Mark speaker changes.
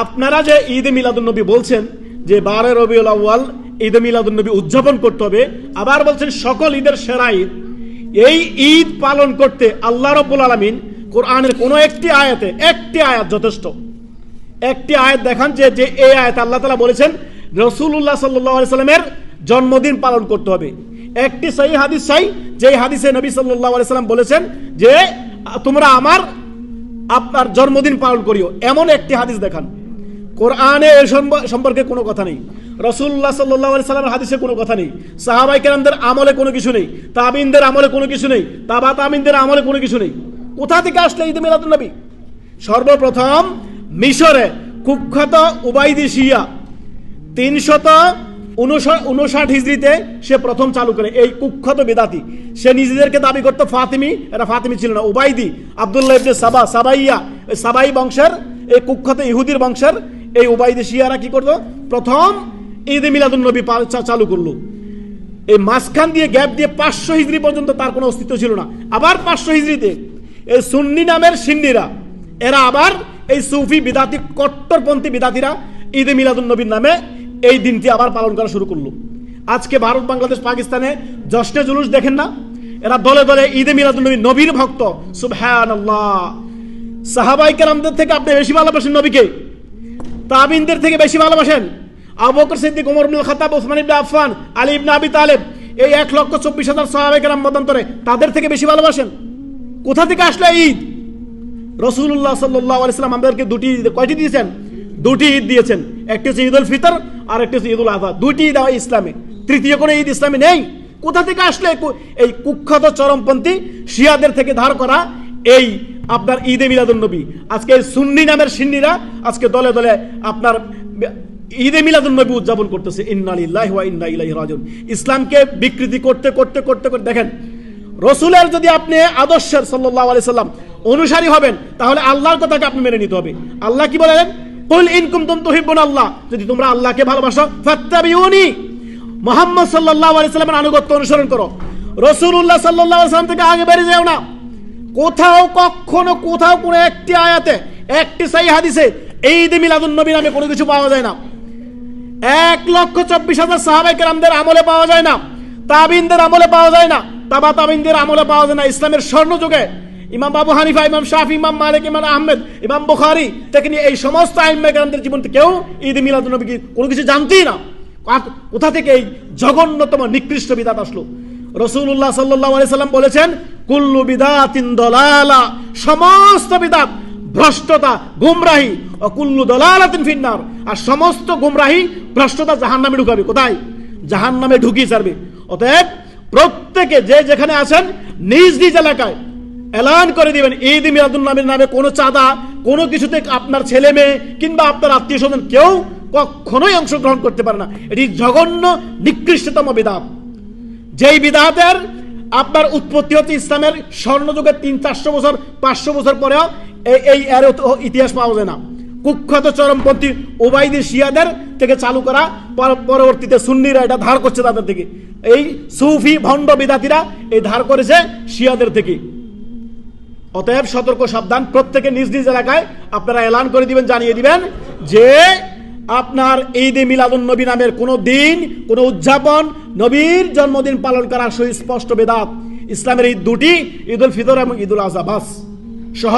Speaker 1: আপনারা যে ঈদ মিলাদুন্নবী বলছেন যে বারে রবিউল আউয়াল ঈদ মিলাদুন্নবী উদযাপন করতে হবে, আবার বলছেন সকল ঈদের সেরা ঈদ। এই ঈদ পালন করতে আল্লাহ রব্বুল আলমিন কোরআনের কোনো একটি আয়াতে, একটি আয়াত যথেষ্ট। একটি আয়াত দেখান যে যে এই আয়াত আল্লাহ তালা বলেছেন রসুল্লাহ সাল্লাহ সাল্লামের জন্মদিন পালন করতে হবে। একটি সেই হাদিস চাই যে হাদিসে নবী সাল্লাহ সাল্লাম বলেছেন যে, তোমরা আমার, আপনার জন্মদিন পালন করিও। এমন একটি হাদিস দেখান। কোরআনে এ সম্পর্কে কোনো কথা নেই। রসুল্লাহ সাল্লাহ সাল্লামের হাদিসে কোনো কথা নেই। সাহাবাই কেরামদের আমলে কোনো কিছু নেই। তাবিনদের আমলে কোনো কিছু নেই। তাবা তামিনদের আমলে কোনো কিছু নেই। কোথা থেকে আসলে ঈদ মিলাদুল নবী? সর্বপ্রথম মিশরে কুখ্যাত উবাইদি শিয়া তিনশত উনষাট হিজড়িতে সে প্রথম চালু করে। এই কুখ্যাত বেদাতি। সে নিজেদেরকে দাবি করতো ফাতিমি। এটা ফাতিমি ছিল না। উবাইদি, আবদুল্লাহ সাবা সাবাইয়া সাবাই বংশের, এই কুখ্যাত ইহুদির বংশের এই উবাইদি শিয়ারা কি করতো প্রথম ঈদ মিলাদুল নবী পা- চালু করল। এই মাঝখান দিয়ে গ্যাপ দিয়ে পাঁচশো হিজড়ি পর্যন্ত তার কোনো অস্তিত্ব ছিল না। আবার পাঁচশো হিজড়িতে এই সুন্নি নামের সিন্নিরা, এরা আবার এই সুফি বিদাতি, কট্টরপন্থী বিদাতিরা ঈদ মিলাদুল নবীর নামে এই দিনটি আবার পালন করা শুরু করল। আজকে ভারত, বাংলাদেশ, পাকিস্তানে জশ্নে জুলুস দেখেন না? এরা দলে দলে ঈদে মিলাদুল নবী নবীর ভক্ত। সুবহান সাহাবাই কেরামদের থেকে আপনি বেশি ভালোবাসেন নবীকে। তাবিনদের থেকে বেশি ভালোবাসেন। আবকর বকর সিদ্দিক ওমর ইবনুল খাত্তাব ওসমান ইবনে আফফান, আলী ইবনে আবি তালেব, এই এক লক্ষ চব্বিশ হাজার সাহাবায়ে কেরাম মতান্তরে তাদের থেকে বেশি ভালোবাসেন। কোথা থেকে আসলে ঈদ? রসুল্লাহ সাল্লাহ আলাইসাল্লাম আমাদেরকে দুটি ঈদ, কয়টি দিয়েছেন? দুটি ঈদ দিয়েছেন। একটি হচ্ছে ঈদ উল ফিতর আর একটি হচ্ছে ঈদ উল আজহা দুটি ঈদ হয় ইসলামে। তৃতীয় কোনো ঈদ ইসলামে নেই। কোথা থেকে আসলে এই কুখ্যাত চরমপন্থী শিয়াদের থেকে ধার করা এই আপনার ঈদে মিলাদুল নবী। আজকে সুন্নি নামের সিন্নিরা আজকে দলে দলে আপনার ঈদে মিলাদুল নবী উদযাপন করতেছে। ইন্না লিল্লাহি ওয়া ইন্না ইলাইহি রাজিউন। ইসলামকে বিকৃতি করতে করতে করতে করতে দেখেন, রসুলের যদি আপনি আদর্শের সাল্লাহ আলি সাল্লাম অনুসারী হবেন, তাহলে আল্লাহর কথাকে আপনি মেনে নিতে হবে। আল্লাহ কি বলেন? কুল ইনকুম তুম তুহিব্বুন আল্লাহ। যদি তোমরা আল্লাহকে ভালোবাসো, ফাত্তাবিউনি। মোহাম্মদ সাল্লাল্লাহু আলাইহি সাল্লামের আনুগত্য অনুসরণ করো। রসুলুল্লাহ সাল্লাল্লাহু আলাইহি সাল্লাম থেকে আগে বেরিয়ে যাও না। কোথাও কখনো, কোথাও কোনো একটি আয়াতে, একটি সাই হাদিসে এই ঈদে মিলাদুন নবী নামে কোনো কিছু পাওয়া যায় না। এক লক্ষ চব্বিশ হাজার সাহাবাই কেরামদের আমলে পাওয়া যায় না, তাবিনদের আমলে পাওয়া যায় না, তাবা তাবিনদের আমলে পাওয়া যায় না। ইসলামের স্বর্ণ যুগে ইমাম বাবু হানিফা, ইমাম শাফি, ইমাম মালিক, ইমাম আহমেদ, ইমাম বুখারি থেকে নিয়ে এই সমস্ত আইম্মা কেরামদের জীবন কেউ ঈদ মিলাদ নবী কোনো কিছু জানতেই না। কোথা থেকে এই জঘন্যতম নিকৃষ্ট বিদাত আসলো? রসুল্লাহ সাল্লাহ সাল্লাম বলেছেন কুল্লু বিদাতিন দলালা, সমস্ত বিদাত, ভ্রষ্টতা, গুমরাহি অকুল্লু দলালাতিন ফিন্নার। আর সমস্ত গুমরাহি, ভ্রষ্টতা জাহান নামে ঢুকাবে। কোথায়? জাহান নামে ঢুকিয়ে ছাড়বে। অতএব প্রত্যেকে যে যেখানে আছেন, নিজ নিজ এলাকায় এলান করে দিবেন। ঈদ মিলাদুল নামের নামে কোনো চাঁদা, কোনো কিছুতে আপনার ছেলে মেয়ে কিংবা আপনার আত্মীয় স্বজন কেউ কখনোই অংশগ্রহণ করতে পারে না। এটি জঘন্য, নিকৃষ্টতম বিধান যেই বিদাতের আপনার উৎপত্তি হচ্ছে ইসলামের স্বর্ণযুগের তিন, চারশো বছর, পাঁচশো বছর পরেও এই- এর ইতিহাস পাওয়া যায় না। কুখ্যাত চরমপন্থী ওবাইদি শিয়াদের থেকে চালু করা পর- পরবর্তীতে সুন্নিরা এটা ধার করছে তাদের থেকে। এই সুফি ভণ্ড বিদাতিরা এই ধার করেছে শিয়াদের থেকে। অতএব সতর্ক সাবধান, প্রত্যেকে নিজ নিজ এলাকায় আপনারা এলান করে দিবেন, জানিয়ে দিবেন যে আপনার ঈদে মিলাদুন নবী নামের কোনো দিন, কোনো উদযাপন নবীর জন্মদিন পালন করার সুস্পষ্ট বেদাত। ইসলামের ঈদ দুটি, ঈদুল ফিতর এবং ঈদুল আজহা বাস। সহ